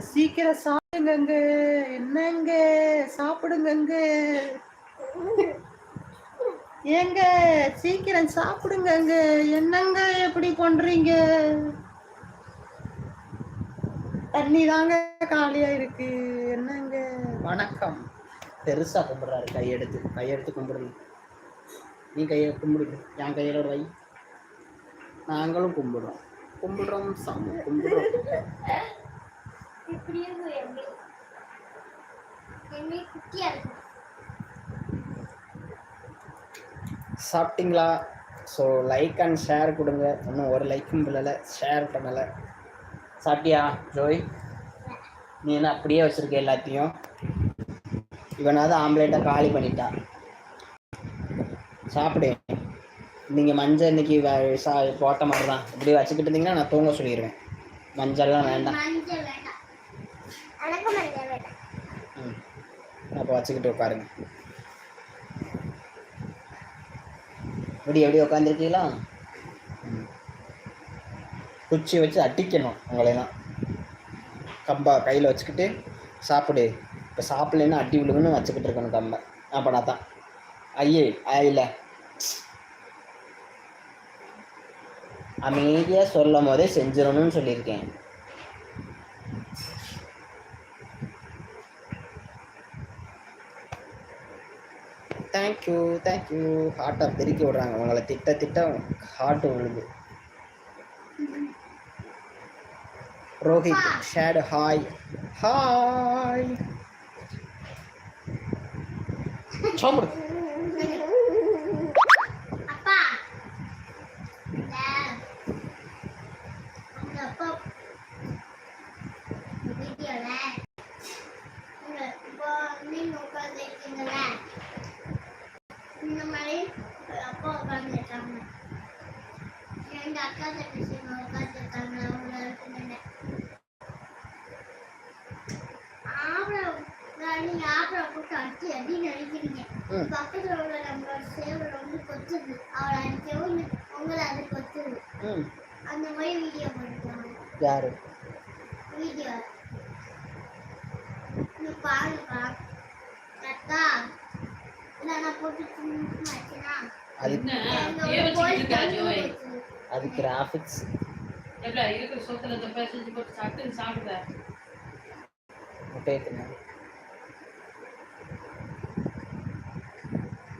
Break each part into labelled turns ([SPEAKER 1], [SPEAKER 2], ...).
[SPEAKER 1] சீக்கிரம் சாப்பிடுங்க என்னங்க? சாப்பிடுங்க ஏங்க சீக்கிரம் சாப்பிடுங்கங்க. என்னங்க எப்படி பண்றீங்க? தண்ணி தாங்க காலியா இருக்கு. என்னங்க? வணக்கம். பெருசா கும்பிடுறாரு. கையெடுத்து கையெடுத்து கும்பிடுங்க. நீ கையை கும்பிடுங்க என் கையிலோட வை. நாங்களும் கும்பிடுறோம். கும்பிடுறோம் சாமி கும்பிடுறோம்.
[SPEAKER 2] இருக்கும்.
[SPEAKER 1] சாப்பிட்டீங்களா? ஸோ லைக் அண்ட் ஷேர் கொடுங்க. இன்னும் ஒரு லைக்கும் பண்ணலை ஷேர் பண்ணலை. சாப்பிட்டியா ஜோய்? நீ என்ன அப்படியே வச்சிருக்க எல்லாத்தையும்? இவனாவது ஆம்லேட்டை காலி பண்ணிட்டா. சாப்பிடு. நீங்கள் மஞ்சள் இன்னைக்கு போட்ட மாதிரி தான். இப்படி வச்சுக்கிட்டு இருந்தீங்கன்னா நான் தூங்க சொல்லிடுவேன் மஞ்சள்லாம் வேண்டாம்
[SPEAKER 2] மஞ்சள் வேண்டாம் எனக்கு மஞ்சள் வேண்டாம்
[SPEAKER 1] ம் அப்போ வச்சுக்கிட்டு உட்காருங்க. இப்படி எப்படி உட்காந்துருக்கீங்களா குச்சி வச்சு அட்டிக்கணும் உங்களையெல்லாம். கம்பா கையில் வச்சுக்கிட்டு சாப்பிடு. இப்போ சாப்பிட்லன்னா அட்டி விழுகுன்னு வச்சுக்கிட்டு இருக்கணும் கம்பை. அப்போனா தான். ஐயே ஆயில அமைதியாக சொல்லும் போதே செஞ்சிடணும்னு சொல்லியிருக்கேன். தேங்க்யூ தேங்க்யூ ஹார்ட்டை பெருக்கி விடுறாங்க. உங்களை திட்ட திட்ட ஹார்ட் விழுது. ரோஹித் ஷேட் ஹாய் ஹாய் சாப்பிடு
[SPEAKER 2] அப்பா இந்த அந்த அப்பா வீடியோல உங்க இப்போ நீங்க உட்காந்துருக்கீங்கல்ல இந்த மாதிரி ஒரு அப்பா உட்காந்துருக்காங்க ரெண்டு அக்கா தங்கச்சிங்க உட்காந்துருக்காங்க அவங்க இருக்குங்க ஆபரம் நீங்க ஆபரம் போட்டு அடிச்சு அடி நினைக்கிறீங்க. பக்கத்துல உள்ள நம்மளோட சேவல் வந்து கொத்துது அவளை அடிக்கவும் உங்களை அது கொத்துது அந்த மாதிரி வீடியோ பண்ணிக்கலாம்
[SPEAKER 1] யாரு
[SPEAKER 2] வீடியோ நீ பாருப்பா கரெக்டா இல்லை நான் போட்டு சும்மா ஆச்சுன்னா
[SPEAKER 1] அது அது கிராஃபிக்ஸ்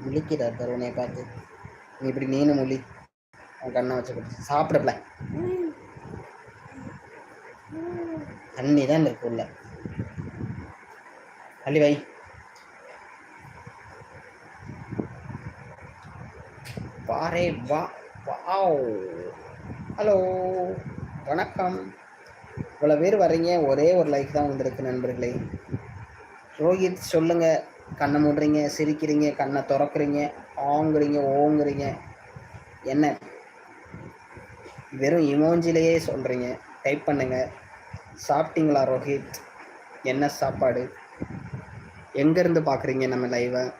[SPEAKER 1] முழிக்கிறார் தருவனையை பார்த்து. நீ இப்படி நீனு முழி. அவன் கண்ணை வச்சுக்கிட்டு சாப்பிடல. தண்ணி தான் இருக்கு உள்ள. அள்ளி வை. வாரே வா வாவ். ஹலோ. வணக்கம். இவ்வளோ பேர் வர்றீங்க. ஒரே ஒரு லைக் தான் வந்திருக்கு நண்பர்களே. ரோஹித் சொல்லுங்கள் கண்ணை மூடுறீங்க சிரிக்கிறீங்க கண்ணை திறக்கிறீங்க ஆங்குறீங்க ஓங்குறீங்க. என்ன? வெறும் இமோஞ்சிலேயே சொல்கிறீங்க டைப் பண்ணுங்கள் சாப்பிட்டீங்களா ரோஹித்? என்ன சாப்பாடு? எங்கேருந்து பார்க்குறீங்க நம்ம லைவை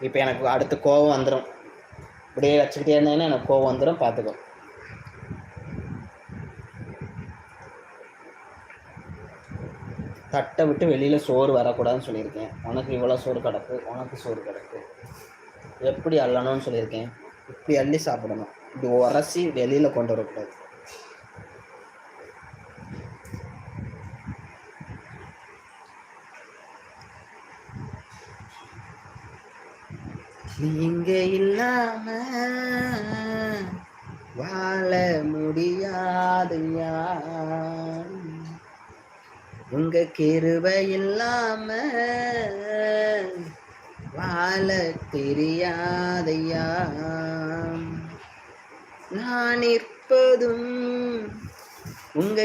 [SPEAKER 1] இப்போ எனக்கு அடுத்து கோவம் வந்துடும் இப்படியே வச்சுக்கிட்டே இருந்தேன்னா எனக்கு கோவம் வந்துடும் பார்த்துக்கோ. தட்டை விட்டு வெளியில் சோறு வரக்கூடாதுன்னு சொல்லியிருக்கேன். உனக்கு இவ்வளோ சோறு கிடக்கு உனக்கு சோறு கிடக்கு. எப்படி அள்ளணும்னு சொல்லியிருக்கேன். இப்படி அள்ளி சாப்பிடணும். இப்படி உரசி வெளியில் கொண்டு வரக்கூடாது. நீங்க இல்லாம வாழ முடியாதையா உங்க கிருப இல்லாம வாழ தெரியாதையா நான் இருப்பதும் உங்க